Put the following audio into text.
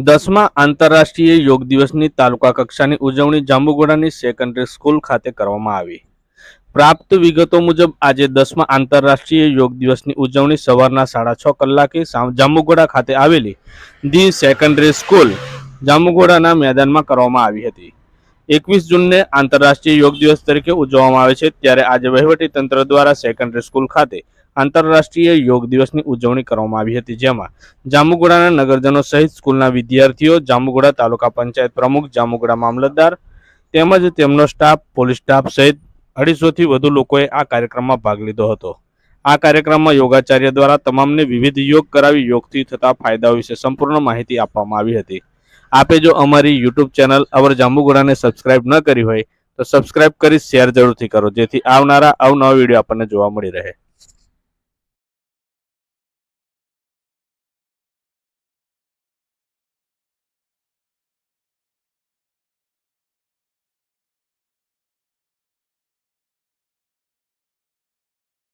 દસમા આંતરરાષ્ટ્રીય યોગ દિવસની તાલુકા કક્ષાની ઉજવણી જાંબુગોડાની સેકન્ડરી સ્કૂલ ખાતે કરવામાં આવી. પ્રાપ્ત વિગતો મુજબ આજે દસમા આંતરરાષ્ટ્રીય યોગ દિવસની ઉજવણી સવારના સાડા છ કલાકે જાંબુગોડા ખાતે આવેલી ધી સેકન્ડરી સ્કૂલ જાંબુગોડાના મેદાનમાં કરવામાં આવી હતી. એકવીસ જૂનને આંતરરાષ્ટ્રીય યોગ દિવસ તરીકે ઉજવવામાં આવે છે, ત્યારે આજે વહીવટી તંત્ર દ્વારા સેકન્ડરી સ્કૂલ ખાતે આંતરરાષ્ટ્રીય યોગ દિવસની ઉજવણી કરવામાં આવી હતી. જેમાં જાંબુગોડાના નગરજનો સહિત સ્કૂલના વિદ્યાર્થીઓ જાંબુગોડા તાલુકા પંચાયત પ્રમુખ જાંબુગોડા મામલતદાર તેમજ તેમનો સ્ટાફ, પોલીસ સ્ટાફ સહિત અઢીસોથી વધુ લોકોએ આ કાર્યક્રમમાં ભાગ લીધો હતો. આ કાર્યક્રમમાં યોગાચાર્ય દ્વારા તમામને વિવિધ યોગ કરાવી યોગથી થતા ફાયદાઓ વિશે સંપૂર્ણ માહિતી આપવામાં આવી હતી. આપે જો અમારી યુટ્યુબ ચેનલ અવર જાંબુગોડાને સબસ્ક્રાઇબ ન કરી હોય, તો સબસ્ક્રાઇબ કરી શેર જરૂરથી કરો, જેથી આવનારા અવનવા વીડિયો આપણને જોવા મળી રહે.